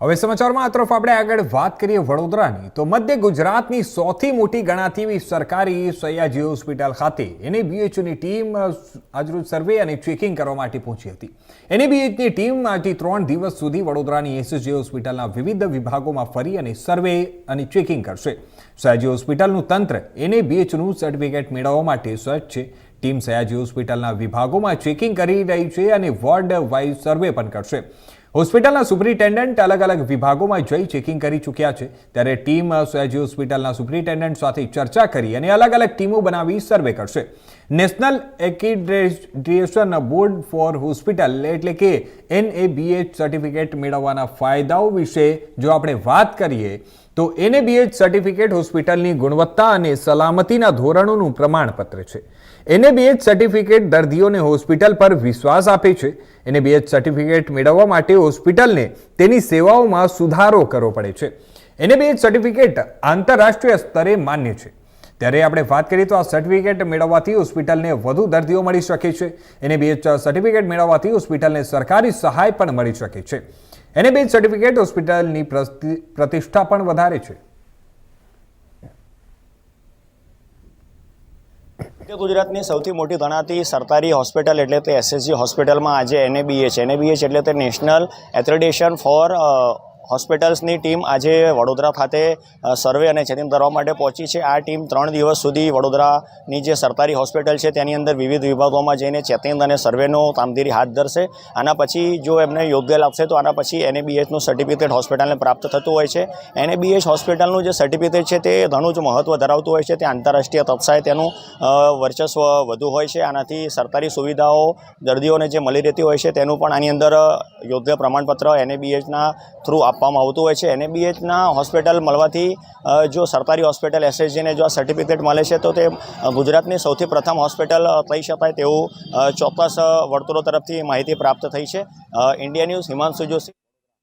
હવે સમાચારમાં આ તરફ આપણે આગળ વાત કરીએ વડોદરાની. તો મધ્ય ગુજરાતની સૌથી મોટી ગણાતી એવી સરકારી સયાજી હોસ્પિટલ ખાતે એનએબીએચની ટીમ આજરોજ સર્વે અને ચેકિંગ કરવા માટે પહોંચી હતી. એનએબીએચની ટીમ આજે ત્રણ દિવસ સુધી વડોદરાની એસએસજી હોસ્પિટલના વિવિધ વિભાગોમાં ફરી અને સર્વે અને ચેકિંગ કરશે. સયાજી હોસ્પિટલનું તંત્ર એનએબીએચનું સર્ટિફિકેટ મેળવવા માટે સજ્જ છે. ટીમ સયાજી હોસ્પિટલના વિભાગોમાં ચેકિંગ કરી રહી છે અને વોર્ડ વાઇઝ સર્વે પણ કરશે. હોસ્પિટલના સુપ્રિન્ટેન્ડન્ટ અલગ અલગ વિભાગોમાં જઈ ચેકિંગ કરી ચૂક્યા છે. ત્યારે ટીમ સયાજી હોસ્પિટલના સુપ્રિન્ટેન્ડન્ટ સાથે ચર્ચા કરી અને અલગ અલગ ટીમો બનાવી સર્વે કરશે. National Accreditation Board for Hospital એટલે કે એનએબીએચ સર્ટિફિકેટ મેળવવાના ફાયદાઓ વિશે જો આપણે વાત કરીએ તો એનએબીએચ સર્ટિફિકેટ હોસ્પિટલની ગુણવત્તા અને સલામતીના ધોરણોનું પ્રમાણપત્ર છે. એનએબીએચ સર્ટિફિકેટ દર્દીઓને હોસ્પિટલ પર વિશ્વાસ આપે છે. એનએબીએચ સર્ટિફિકેટ મેળવવા માટે હોસ્પિટલને તેની સેવાઓમાં સુધારો કરવો પડે છે. એનએબીએચ સર્ટિફિકેટ આંતરરાષ્ટ્રીય સ્તરે માન્ય છે. ત્યારે આપણે વાત કરીએ તો આ સર્ટિફિકેટ મેળવવાથી હોસ્પિટલને વધુ દર્દીઓ મળી શકે છે. એનએબીએચ સર્ટિફિકેટ મેળવવાથી હોસ્પિટલને સરકારી સહાય પણ મળી શકે છે. એનએબીએચ સર્ટિફિકેટ હોસ્પિટલની પ્રતિ- પ્રતિષ્ઠા પણ વધારે છે. ગુજરાતની સૌથી મોટી ગણાતી સરકારી હોસ્પિટલ એટલે તે એસએસજી હોસ્પિટલમાં આજે એનએબીએચ એનએબીએચ એટલે તે નેશનલ એથ્રેડિશન ફોર હોસ્પિટલ્સની ટીમ આજે વડોદરા ખાતે સર્વે અને ચેકિંગ કરવા માટે પહોંચી છે. આ ટીમ ત્રણ દિવસ સુધી વડોદરાની જે સરકારી હોસ્પિટલ છે તેની અંદર વિવિધ વિભાગોમાં જઈને ચેકિંગ અને સર્વેનો કામગીરી હાથ ધરશે. આના પછી જો એમને યોગ્ય લાગશે તો આના પછી એનએબીએચનું સર્ટિફિકેટ હોસ્પિટલને પ્રાપ્ત થતું હોય છે. એનએબીએચ હોસ્પિટલનું જે સર્ટિફિકેટ છે તે ઘણું જ મહત્ત્વ ધરાવતું હોય છે. તે આંતરરાષ્ટ્રીય કક્ષાએ તેનું વર્ચસ્વ વધુ હોય છે. આનાથી સરકારી સુવિધાઓ, દર્દીઓને જે મળી રહેતી હોય છે તેનું પણ આની અંદર યોગ્ય પ્રમાણપત્ર એનએબીએચના થ્રુ આપવામાં આવતું હોય છે. એનએબીએચના હોસ્પિટલ મળવાથી જો સરકારી હોસ્પિટલ એસએસજીને જો આ સર્ટિફિકેટ મળે છે, તો તે ગુજરાતની સૌથી પ્રથમ હોસ્પિટલ કહી શકાય તેવું ચોક્કસ વર્તુળો તરફથી માહિતી પ્રાપ્ત થઈ છે. India news Himanshu Joshi.